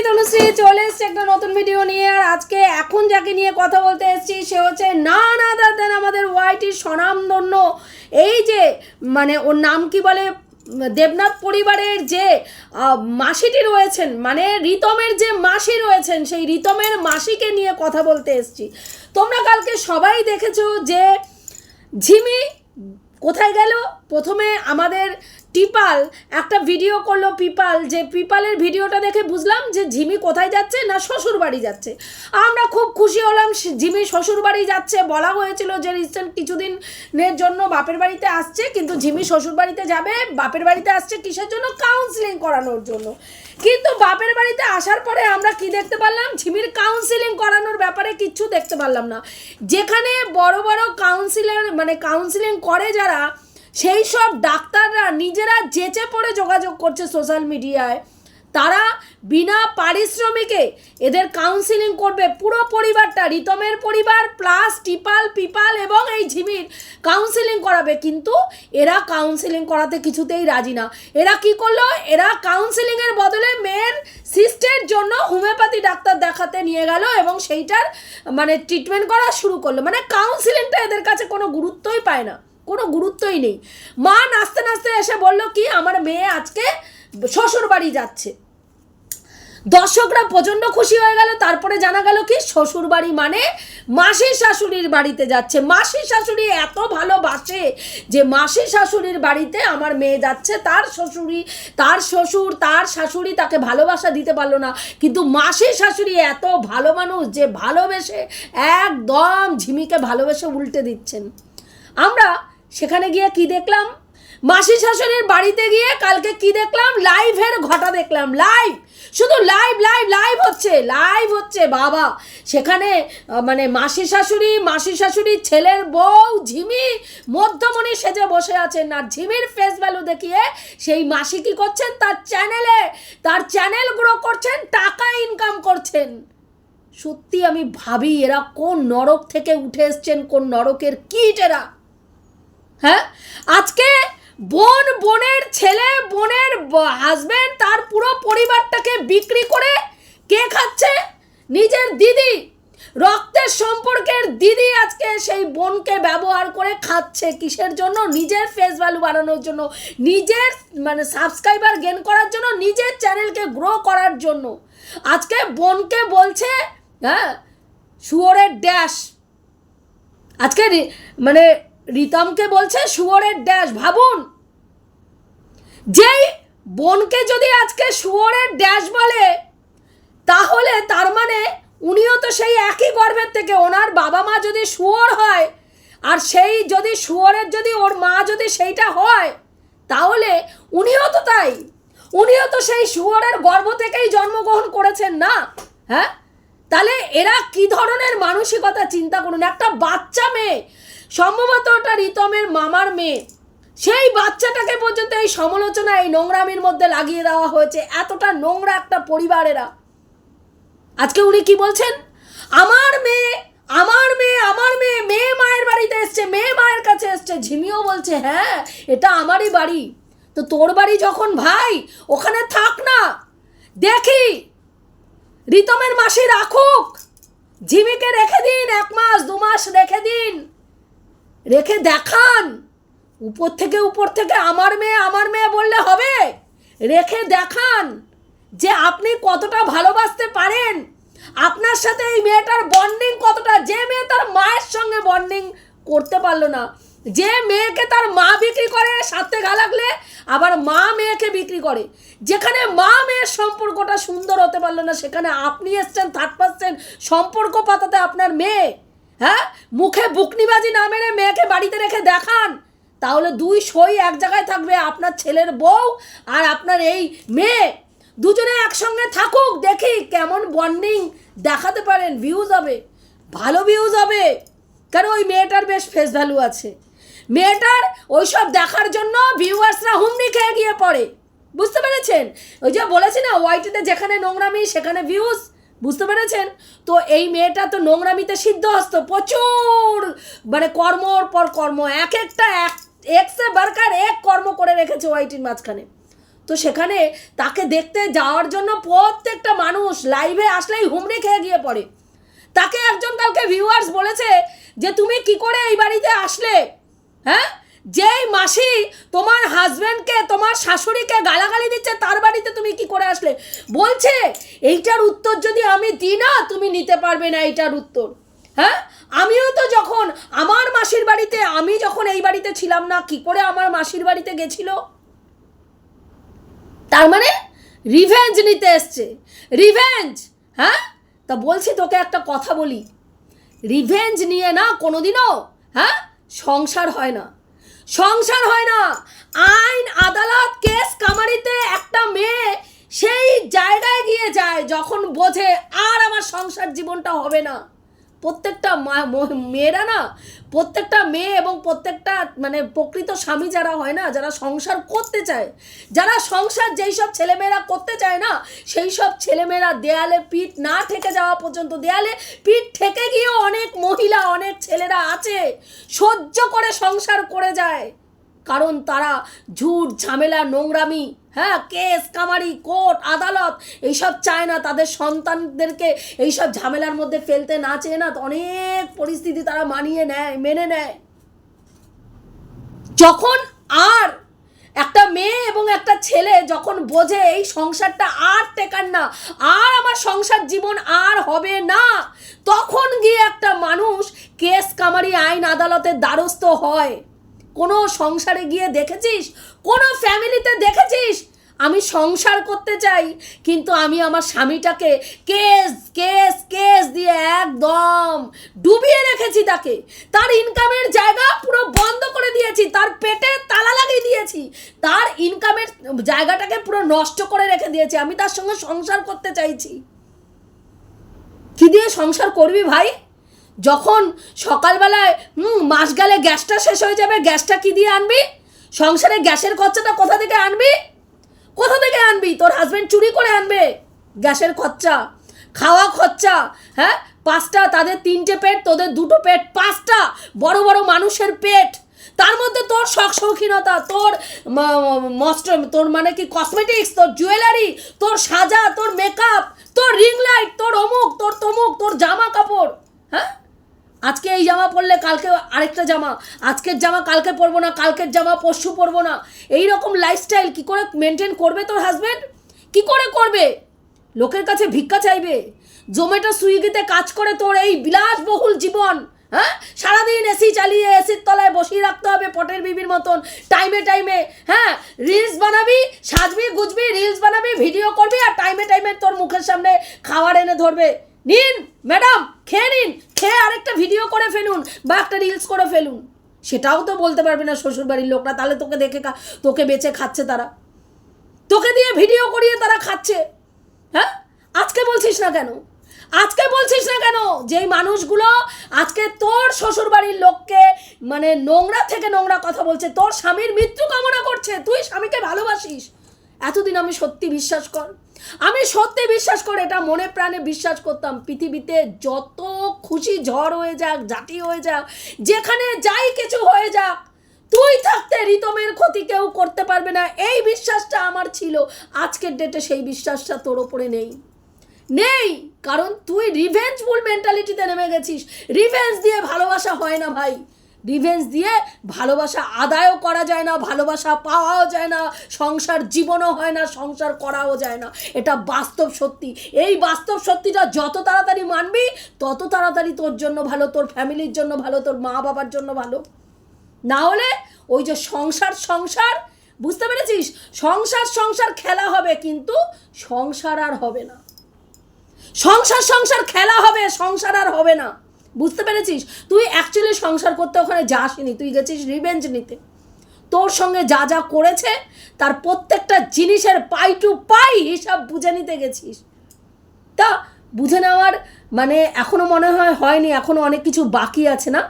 আমি তনুশ্রী, চলে এসছি একটা নতুন ভিডিও নিয়ে। আর আজকে এখন যাকে নিয়ে কথা বলতে এসেছি, সে হচ্ছে না না দাদেন আমাদের ওয়াইটির স্বনামধন্য। এই যে মানে ওর নাম কি বলে? দেবনাথ পরিবারের যে মাসিটি রয়েছেন মানে রিতমের যে মাসি রয়েছেন, সেই রিতমের মাসিকে নিয়ে কথা বলতে এসেছি। তোমরা কালকে সবাই দেখেছ যে ঝিমি কোথায় গেল? প্রথমে আমাদের টিপাল একটা ভিডিও করল পিপাল, যে পিপালের ভিডিওটা দেখে বুঝলাম যে ঝিমি কোথায় যাচ্ছে না শ্বশুর বাড়ি যাচ্ছে। আমরা খুব খুশি হলাম ঝিমি শ্বশুর বাড়ি যাচ্ছে। বলা হয়েছিল যে রিসেন্ট কিছুদিনের জন্য বাপের বাড়িতে আসছে, কিন্তু ঝিমি শ্বশুর বাড়িতে যাবে, বাপের বাড়িতে আসছে কিসের জন্য? কাউন্সিলিং করানোর জন্য। কিন্তু বাপের বাড়িতে আসার পরে আমরা কি দেখতে পারলাম? ঝিমির কাউন্সিলিং করানোর ব্যাপারে কিচ্ছু দেখতে পারলাম না। যেখানে বড় বড় কাউন্সিলার মানে কাউন্সিলিং করে যারা, সেই সব ডাক্তাররা নিজেরা যেচে পড়ে যোগাযোগ করছে সোশ্যাল মিডিয়ায় তারা বিনা পারিশ্রমিকে এদের কাউন্সিলিং করবে। পুরো পরিবারটা, রিতমের পরিবার প্লাস টিপাল, পিপাল এবং এই ঝিমির কাউন্সিলিং করাবে। কিন্তু এরা কাউন্সিলিং করাতে কিছুতেই রাজি না। এরা কি করল? এরা কাউন্সিলিংয়ের বদলে মেয়ের সিস্টের জন্য হোমিওপ্যাথি ডাক্তার দেখাতে নিয়ে গেল এবং সেইটার মানে ট্রিটমেন্ট করা শুরু করল। মানে কাউন্সিলিংটা এদের কাছে কোনো গুরুত্বই পায় না। কোনো গুরুত্বই নেই। মা নাচতে নাচতে এসে বলল কি, আমার মেয়ে আজকে শ্বশুর বাড়ি যাচ্ছে। দর্শকরা প্রচণ্ড খুশি হয়ে গেল। তারপরে জানা গেল কি শ্বশুর বাড়ি মানে মাসির শাশুড়ির বাড়িতে যাচ্ছে। মাসির শাশুড়ি এত ভালোবাসে যে মাসির শাশুড়ির বাড়িতে আমার মেয়ে যাচ্ছে। তার শ্বশুরি তার শ্বশুর, তার শাশুড়ি তাকে ভালোবাসা দিতে পারল না। কিন্তু মাসির শাশুড়ি এত ভালো মানুষ যে ভালোবেসে একদম ঝিমিকে ভালোবেসে উল্টে দিচ্ছেন। আমরা সেখানে গিয়ে কি দেখলাম? মাসি শাশুড়ির বাড়িতে গিয়ে কালকে কি দেখলাম? লাইভের ঘটা দেখলাম। লাইভ! শুধু লাইভ লাইভ লাইভ হচ্ছে লাইভ হচ্ছে, বাবা। সেখানে মানে মাসি শাশুড়ি, মাসি শাশুড়ির ছেলের বউ, ঝিমি, মধ্যমণি সেজে বসে আছেন। আর ঝিমির ফেস ভ্যালু দেখিয়ে সেই মাসি কি করছেন? তার চ্যানেলে তার চ্যানেল গ্রো করছেন, টাকা ইনকাম করছেন। সত্যি আমি ভাবি, এরা কোন নরক থেকে উঠে এসছেন, কোন নরকের কিট এরা? হ্যাঁ? আজকে বোন, বোনের ছেলে, বোনের পুরো পরিবারটাকে বিক্রি করে কে খাচ্ছে? নিজের দিদি। রক্তের সম্পর্কের দিদি আজকে সেই বোনকে ব্যবহার করে খাচ্ছে কিসের জন্য? নিজের ফেস ভ্যালু বাড়ানোর জন্য, নিজের মানে সাবস্ক্রাইবার গেন করার জন্য, নিজের চ্যানেলকে গ্রো করার জন্য। আজকে বোনকে বলছে হ্যাঁ শুয়োরের ড্যাশ আজকে মানে রিতমকে বলছে শুয়োরের ড্যাশ ভাবুন, যেই বোনকে যদি আজকে শুয়োরের ড্যাশ বলে, তাহলে তার মানে উনিও তো সেই একই গর্ভের থেকে। ওনার বাবা মা যদি শুয়োর হয়, আর সেই যদি শুয়োরের যদি ওর মা যদি সেইটা হয়, তাহলে উনিও তো তাই। উনিও তো সেই শুয়োরের গর্ভ থেকেই জন্মগ্রহণ করেছেন না। হ্যাঁ? তাহলে এরা কি ধরনের মানসিকতা, চিন্তা করুন। একটা বাচ্চা মেয়ে, সম্ভবত ওটা রিতমের মামার মেয়ে। সেই বাচ্চাটাকে পর্যন্ত এই সমালোচনা, এই নোংরামির মধ্যে লাগিয়ে দেওয়া হয়েছে। এতটা নোংরা একটা পরিবারেরা আজকে উনি কি বলছেন? আমার মেয়ে আমার মেয়ে আমার মেয়ে মেয়ে মায়ের বাড়িতে এসছে, মেয়ে মায়ের কাছে এসছে। ঝিমিও বলছে হ্যাঁ এটা আমারই বাড়ি। তো তোর বাড়ি যখন ভাই, ওখানে থাক না। দেখি, রিতমের মাসি রাখুক। ঝিমিকে রেখে দিন, এক মাস, দু মাস রেখে দিন। রেখে দেখান। উপর থেকে উপর থেকে আমার মেয়ে আমার মেয়ে বললে হবে। রেখে দেখান যে আপনি কতটা ভালোবাসতে পারেন। আপনার সাথে এই মেয়েটার বন্ডিং কতটা, যে মেয়ে তার মায়ের সঙ্গে বন্ডিং করতে পারল না। যে মেয়েকে তার মা বিক্রি করে সাথে ঘা লাগলে, আবার মা মেয়েকে বিক্রি করে। যেখানে মা মেয়ের সম্পর্কটা সুন্দর হতে পারল না, সেখানে আপনি এসছেন থার্ড পার্সেন্ট সম্পর্ক পাতাতে আপনার মেয়ে হ্যাঁ? মুখে বুকনিবাজি না মেরে মেয়েকে বাড়িতে রেখে দেখান। তাহলে দুই সই এক জায়গায় থাকবে আপনার ছেলের বউ আর আপনার এই মেয়ে। দুজনে একসঙ্গে থাকুক, দেখি কেমন বন্ডিং দেখাতে পারেন ভিউজ হবে। ভালো ভিউজ হবে। কারণ ওই মেয়েটার বেশ ফেস ভ্যালু আছে। মেয়েটার ওইসব দেখার জন্য ভিউয়ার্সরা হুমড়ি খেয়ে গিয়ে পড়ে। বুঝতে পেরেছেন? ওই যে বলেছি না ওয়াইটিতে যেখানে নোংরামি, সেখানে ভিউজ বুঝতে পেরেছেন? তো এই মেয়েটা তো নোংরামিতে সিদ্ধহস্ত প্রচুর। মানে কর্মর পর কর্ম, এক একটা এক এক্সে বারকার এক কর্ম করে রেখেছে ওয়াইটির মাঝখানে। তো সেখানে তাকে দেখতে যাওয়ার জন্য প্রত্যেকটা মানুষ লাইভে আসলেই হুমড়ি খেয়ে গিয়ে পড়ে। তাকে একজন কালকে ভিউয়ার্স বলেছে যে, তুমি কি করে এই বাড়িতে আসলে? হ্যাঁ? যেই মাসি তোমার হাজব্যান্ডকে তোমার শাশুড়িকে গালাগালি দিচ্ছে, তার বাড়িতে তুমি কি করে আসলে? বলছে, এইটার উত্তর যদি আমি দিই না, তুমি নিতে পারবে না এইটার উত্তর। হ্যাঁ? আমিও তো যখন আমার মাসির বাড়িতে, আমি যখন এই বাড়িতে ছিলাম না, কি করে আমার মাসির বাড়িতে গেছিল? তার মানে রিভেঞ্জ নিতে এসছে। রিভেঞ্জ হ্যাঁ? তা বলছি তোকে একটা কথা বলি। রিভেঞ্জ নিয়ে না কোনোদিনও হ্যাঁ? সংসার হয় না। সংসার হয় না। আইন, আদালত, কেস কামারিতে একটা মেয়ে সেই জায়গায় গিয়ে যায়, যখন বোঝে আর আমার সংসার জীবনটা হবে না। প্রত্যেকটা মেয়েরা না, প্রত্যেকটা মেয়ে এবং প্রত্যেকটা মানে প্রকৃত স্বামী যারা হয় না, যারা সংসার করতে চায়, যারা সংসার যেই সব ছেলেমেয়েরা করতে চায় না, সেই সব ছেলেমেয়েরা দেয়ালে পিঠ না ঠেকে যাওয়া পর্যন্ত, দেয়ালে পিঠ ঠেকে গিয়েও অনেক মহিলা, অনেক ছেলেরা আছে, সহ্য করে সংসার করে যায়। কারণ তারা ঝুট, ঝামেলা, নোংরামি হ্যাঁ কেস কামারি কোর্ট, আদালত, এইসব চায় না। তাদের সন্তানদেরকে এইসব ঝামেলার মধ্যে ফেলতে না চেয়ে না, অনেক পরিস্থিতি তারা মানিয়ে নেয়, মেনে নেয়। যখন আর একটা মেয়ে এবং একটা ছেলে যখন বোঝে এই সংসারটা আর টেকার না, আর আমার সংসার জীবন আর হবে না, তখন গিয়ে একটা মানুষ কেস কামারি আইন আদালতের দ্বারস্থ হয়। কোনো সংসারে গিয়ে দেখেছিস? কোনো ফ্যামিলিতে দেখেছিস? আমি সংসার করতে চাই, কিন্তু আমি আমার স্বামীটাকে কেস কেস কেস দিয়ে একদম ডুবিয়ে রেখেছি তাকে। তার ইনকামের জায়গা পুরো বন্ধ করে দিয়েছি, তার পেটে তালা লাগিয়ে দিয়েছি। তার ইনকামের জায়গাটাকে পুরো নষ্ট করে রেখে দিয়েছি, আমি তার সঙ্গে সংসার করতে চাইছি। কি দিয়ে সংসার করবি ভাই? যখন সকালবেলায় মাস গেলে গ্যাসটা শেষ হয়ে যাবে, গ্যাসটা কি দিয়ে আনবি? সংসারে গ্যাসের খরচাটা কোথা থেকে আনবি? কোথা থেকে আনবি? তোর হাজব্যান্ড চুরি করে আনবে। গ্যাসের খরচা, খাওয়া খরচা হ্যাঁ? পাঁচটা, তাদের তিনটে পেট, তোদের দুটো পেট, পাঁচটা বড় বড় মানুষের পেট। তার মধ্যে তোর শখ শৌখিনতা, তোর মস্ট তোর মানে কি কসমেটিক্স তোর জুয়েলারি তোর সাজা, তোর মেকআপ তোর রিং লাইট তোর অমুক, তোর তমুক, তোর জামা কাপড় হ্যাঁ? আজকে এই জামা পরলে কালকে আরেকটা জামা, আজকের জামা কালকে পরবো না, কালকের জামা পরশু পরবো না। এই রকম লাইফস্টাইল কি করে মেনটেন করবে তোর হাজবেন্ড কি করে করবে? লোকের কাছে ভিক্ষা চাইবে। জোম্যাটো সুইগিতে কাজ করে তোর এই বিলাসবহুল জীবন হ্যাঁ? সারাদিন এসি চালিয়ে এসির তলায় বসিয়ে রাখতে হবে পটের বিবির মতন। টাইমে টাইমে হ্যাঁ? রিলস বানাবি, সাজবি, গুজবি রিলস বানাবি ভিডিও করবি আর টাইমে টাইমে তোর মুখের সামনে খাবার এনে ধরবে। নিন, ম্যাডাম, খেয়ে নিন, খেয়ে আরেকটা ভিডিও করে ফেলুন, বা একটা রিলস করে ফেলুন। সেটাও তো বলতে পারবে না শ্বশুরবাড়ির লোকরা তাহলে তোকে দেখে তোকে বেচে খাচ্ছে তারা। তোকে দিয়ে ভিডিও করিয়ে তারা খাচ্ছে। হ্যাঁ? আজকে বলছিস না কেন? আজকে বলছিস না কেন? যেই মানুষগুলো আজকে তোর শ্বশুরবাড়ির লোককে মানে নোংরা থেকে নোংরা কথা বলছে, তোর স্বামীর মৃত্যু কামনা করছে, তুই স্বামীকে ভালোবাসিস। এতদিন আমি সত্যি বিশ্বাস কর। আমি সত্যি বিশ্বাস করে এটা মনে প্রাণে বিশ্বাস করতাম। পৃথিবীতে যত খুশি ঝড় হয়ে যাক জাতি হয়ে যাক, যেখানে যাই কিছু হয়ে যাক, তুই থাকতে রিতমের ক্ষতি কেউ করতে পারবে না। এই বিশ্বাসটা আমার ছিল। আজকের ডেটে সেই বিশ্বাসটা তোর ওপরে নেই। নেই! কারণ তুই রিভেঞ্জ রিভেঞ্জফুল মেন্টালিটিতে নেমে গেছিস। রিভেঞ্জ দিয়ে ভালোবাসা হয় না ভাই। রিভেঞ্জ দিয়ে ভালোবাসা আদায়ও করা যায় না, ভালোবাসা পাওয়াও যায় না, সংসার জীবনও হয় না, সংসার করাও যায় না। এটা বাস্তব সত্যি। এই বাস্তব সত্যিটা যত তাড়াতাড়ি মানবি, তত তাড়াতাড়ি তোর জন্য ভালো, তোর ফ্যামিলির জন্য ভালো, তোর মা বাবার জন্য ভালো। না হলে ওই যে সংসার সংসার, বুঝতে পেরেছিস? সংসার সংসার খেলা হবে কিন্তু সংসার আর হবে না। সংসার সংসার খেলা হবে, সংসার আর হবে না। বুঝতে পেরেছিস? তুই অ্যাকচুয়ালি সংসার করতে ওখানে যাসনি, তুই গেছিস রিভেঞ্জ নিতে। তোর সঙ্গে যা যা করেছে, তার প্রত্যেকটা জিনিসের পাই টু পাই হিসাব বুঝে নিতে গেছিস। তা বুঝে নেওয়ার মানে এখনও মনে হয় হয়নি, এখনও অনেক কিছু বাকি আছে না?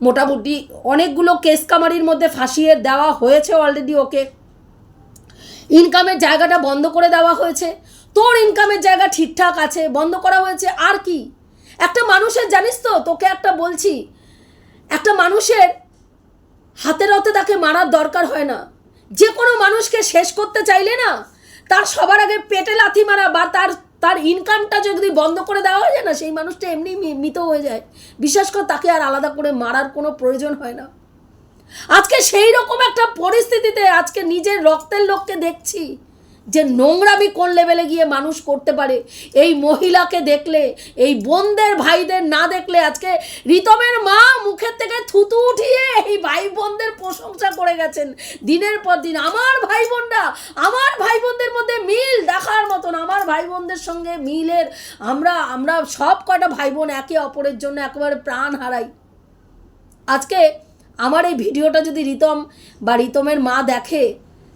মোটামুটি অনেকগুলো কেস কামারির মধ্যে ফাঁসিয়ে দেওয়া হয়েছে অলরেডি ওকে। ইনকামের জায়গাটা বন্ধ করে দেওয়া হয়েছে। তোর ইনকামের জায়গা ঠিকঠাক আছে, বন্ধ করা হয়েছে, আর কি? একটা মানুষের, জানিস তো, তোকে একটা বলছি, একটা মানুষের হাতে তাকে মারার দরকার হয় না। যে কোনো মানুষকে শেষ করতে চাইলে না, তার সবার আগে পেটে লাথি মারা বা তার তার ইনকামটা যদি বন্ধ করে দেওয়া হয়ে যায় না, সেই মানুষটা এমনি মৃত হয়ে যায়। বিশ্বাস কর, তাকে আর আলাদা করে মারার কোনো প্রয়োজন হয় না। আজকে সেই রকম একটা পরিস্থিতিতে আজকে নিজের রক্তের লোককে দেখছি। যে নোংরামি কোন লেভেলে গিয়ে মানুষ করতে পারে? এই মহিলাকে দেখলে, এই বোনদের, ভাইদের না দেখলে আজকে রিতমের মা মুখের থেকে থুতু উঠিয়ে এই ভাই বোনদের প্রশংসা করে গেছেন। দিনের পর দিন আমার ভাই বোনরা, আমার ভাই বোনদের মধ্যে মিল দেখার মতন, আমার ভাই বোনদের সঙ্গে মিলের আমরা আমরা সব কটা ভাই বোন একে অপরের জন্য একেবারে প্রাণ হারাই। আজকে আমার এই ভিডিওটা যদি রিতম বা রিতমের মা দেখে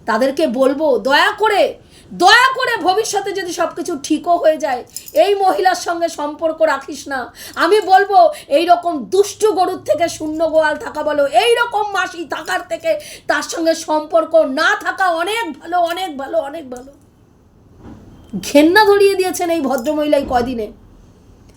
তাদেরকে বলব, দয়া করে দয়া করে ভবিষ্যতে যদি সব কিছু ঠিকও হয়ে যায়, এই মহিলার সঙ্গে সম্পর্ক রাখিস না। আমি বলব এই রকম দুষ্টু গরুর থেকে শূন্য গোয়াল থাকা বলো এই রকম মাসি থাকার থেকে তার সঙ্গে সম্পর্ক না থাকা অনেক ভালো অনেক ভালো অনেক ভালো। ঘেন্না ধরিয়ে দিয়েছেন এই ভদ্রমহিলাই এই কয়দিনে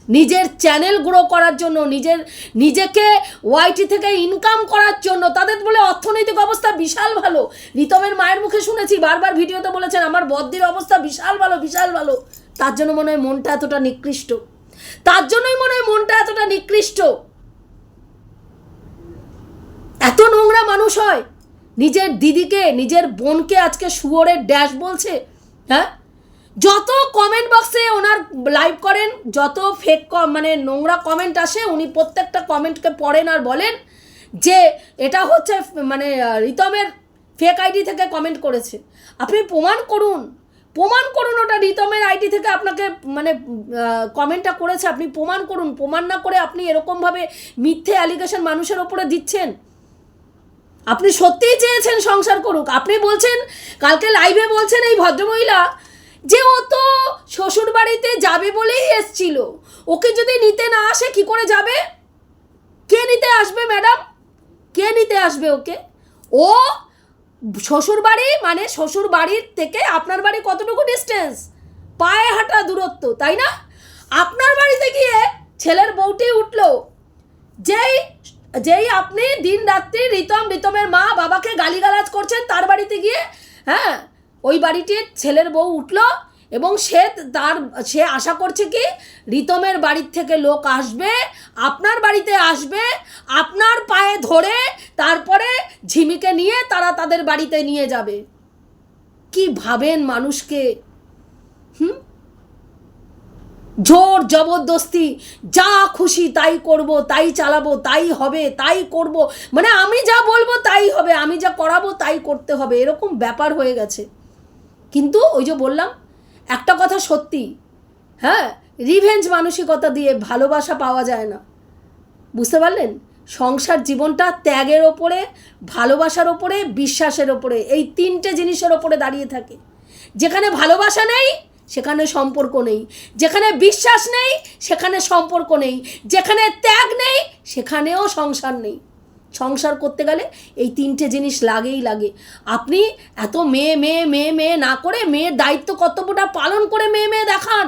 নিজের চ্যানেল গ্রো করার জন্য, নিজের, নিজেকে ওয়াইটি থেকে ইনকাম করার জন্য, তাদের বলে অর্থনৈতিক অবস্থা বিশাল ভালো। রিতমের মায়ের মুখে শুনেছি, বারবার ভিডিওতে বলেছেন, আমার বদ্দির অবস্থা বিশাল ভালো বিশাল ভালো। তার জন্য মনে হয় মনটা এতটা নিকৃষ্ট। তার জন্যই মনে হয় মনটা এতটা নিকৃষ্ট। এত নোংরা মানুষ হয়। নিজের দিদিকে, নিজের বোনকে আজকে শুয়োরের ড্যাশ বলছে হ্যাঁ? যত কমেন্ট বক্সে ওনার লাইভ করেন, যত ফেক মানে নোংরা কমেন্ট আসে, উনি প্রত্যেকটা কমেন্টকে পড়েন আর বলেন যে এটা হচ্ছে মানে রিতমের ফেক আইডি থেকে কমেন্ট করেছে। আপনি প্রমাণ করুন প্রমাণ করুন ওটা রিতমের আইডি থেকে আপনাকে মানে কমেন্টটা করেছে। আপনি প্রমাণ করুন, প্রমাণ না করে আপনি এরকমভাবে মিথ্যে অ্যালিগেশন মানুষের ওপরে দিচ্ছেন। আপনি সত্যিই চেয়েছেন সংসার করুক। আপনি বলছেন, কালকে লাইভে বলছেন এই ভদ্রমহিলা যে ও তো শ্বশুর বাড়িতে যাবে বলেই এসছিল। ওকে যদি নিতে না আসে, কি করে যাবে? কে নিতে আসবে, ম্যাডাম? কে নিতে আসবে ওকে? ও শ্বশুর বাড়ি মানে শ্বশুর বাড়ির থেকে আপনার বাড়ি কতটুকু ডিস্টেন্স পায়ে হাঁটা দূরত্ব, তাই না? আপনার বাড়িতে গিয়ে ছেলের বউটি উঠল। যেই যেই আপনি দিন রাত্রি রিতম রিতমের মা বাবাকে গালিগালাজ করছেন, তার বাড়িতে গিয়ে হ্যাঁ ওই বাড়িটির ছেলের বউ উঠল এবং সে তার, সে আশা করছে কি, রিতমের বাড়ির থেকে লোক আসবে, আপনার বাড়িতে আসবে, আপনার পায়ে ধরে তারপরে ঝিমিকে নিয়ে তারা তাদের বাড়িতে নিয়ে যাবে। কি ভাবেন মানুষকে? হুম? জোর জবরদস্তি, যা খুশি তাই করব, তাই চালাবো, তাই হবে, তাই করব। মানে আমি যা বলব তাই হবে, আমি যা করাবো তাই করতে হবে, এরকম ব্যাপার হয়ে গেছে। কিন্তু ওই যে বললাম, একটা কথা সত্যি হ্যাঁ রিভেঞ্জ মানসিকতা দিয়ে ভালোবাসা পাওয়া যায় না। বুঝতে পারলেন? সংসার জীবনটা ত্যাগের ওপরে, ভালোবাসার ওপরে, বিশ্বাসের ওপরে, এই তিনটে জিনিসের ওপরে দাঁড়িয়ে থাকে। যেখানে ভালোবাসা নেই, সেখানে সম্পর্ক নেই। যেখানে বিশ্বাস নেই, সেখানে সম্পর্ক নেই। যেখানে ত্যাগ নেই, সেখানেও সংসার নেই। সংসার করতে গেলে এই তিনটে জিনিস লাগেই লাগে। আপনি এত মেয়ে মেয়ে মেয়ে মেয়ে না করে মেয়ের দায়িত্ব কর্তব্যটা পালন করে মেয়ে মেয়ে দেখান।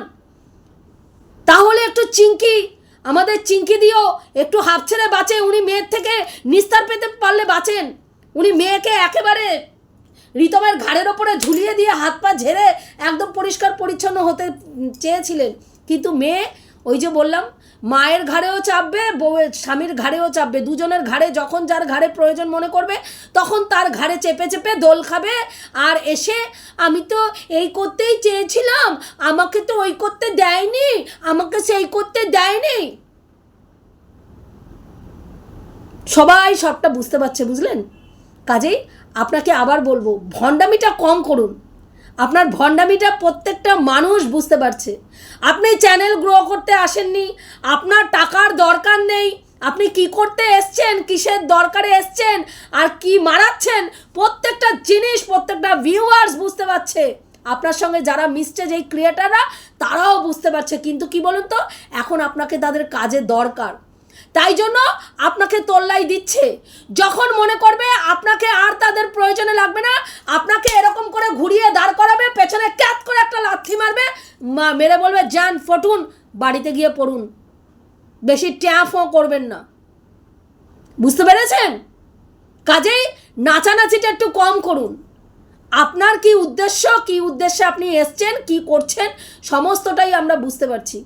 তাহলে একটু চিঙ্কি আমাদের চিঙ্কি দিয়েও একটু হাফ ছেড়ে বাঁচে উনি মেয়ের থেকে নিস্তার পেতে পারলে বাঁচেন। উনি মেয়েকে একেবারে রিতমের ঘাড়ের ওপরে ঝুলিয়ে দিয়ে হাত পা ঝেড়ে একদম পরিষ্কার পরিচ্ছন্ন হতে চেয়েছিলেন। কিন্তু মেয়ে ওই যে বললাম, মায়ের ঘাড়েও চাপবে, বউয়ের, স্বামীর ঘাড়েও চাপবে। দুজনের ঘাড়ে, যখন যার ঘাড়ে প্রয়োজন মনে করবে, তখন তার ঘাড়ে চেপে চেপে দোল খাবে। আর এসে আমি তো এই করতেই চেয়েছিলাম, আমাকে তো ওই করতে দেয়নি, আমাকে সেই করতে দেয়নি। সবাই সবটা বুঝতে পারছে, বুঝলেন? কাজেই আপনাকে আবার বলব, ভণ্ডামিটা কম করুন। আপনার ভণ্ডামিটা প্রত্যেকটা মানুষ বুঝতে পারছে। আপনি চ্যানেল গ্রো করতে আসেননি, আপনার টাকার দরকার নেই, আপনি কি করতে এসছেন, কিসের দরকারে এসছেন, আর কি মারাচ্ছেন, প্রত্যেকটা জিনিস, প্রত্যেকটা ভিউয়ার্স বুঝতে পারছে। আপনার সঙ্গে যারা মিশছে, যেই ক্রিয়েটাররা তারাও বুঝতে পারছে। কিন্তু কি বলুন তো, এখন আপনাকে তাদের কাজে দরকার। তাই জন্য আপনাকে তোল্লাই দিচ্ছে। যখন মনে করবে আপনাকে আর তাদের প্রয়োজনে লাগবে না, আপনাকে এরকম করে ঘুরিয়ে দাঁড় করাবে, পেছনে ক্যাত করে একটা লাথি মারবে, মা মেরে বলবে, যান, ফটুন, বাড়িতে গিয়ে পড়ুন। বেশি ট্যাফও করবেন না। বুঝতে পেরেছেন? কাজেই নাচানাচিটা একটু কম করুন। আপনার কি উদ্দেশ্য, কি উদ্দেশ্যে আপনি এসছেন, কি করছেন, সমস্তটাই আমরা বুঝতে পারছি।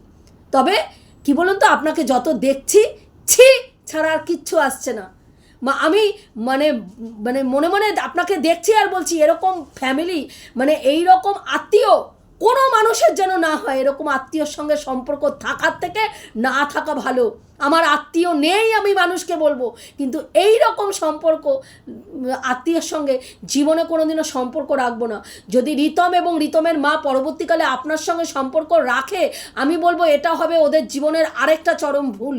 তবে কি বলুন তো, আপনাকে যত দেখছি ছি, ছাড়া আর কিচ্ছু আসছে না। মা, আমি মানে মানে মনে মনে আপনাকে দেখছি আর বলছি, এরকম ফ্যামিলি মানে এই রকম আত্মীয়, কোনো মানুষের যেন না হয়, এরকম আত্মীয়র সঙ্গে সম্পর্ক থাকার থেকে না থাকা ভালো। আমার আত্মীয় নেই আমি মানুষকে বলব, কিন্তু এই রকম সম্পর্ক, আত্মীয়ের সঙ্গে জীবনে কোনোদিনও সম্পর্ক রাখব না। যদি রিতম এবং রিতমের মা পরবর্তীকালে আপনার সঙ্গে সম্পর্ক রাখে, আমি বলব এটা হবে ওদের জীবনের আরেকটা চরম ভুল।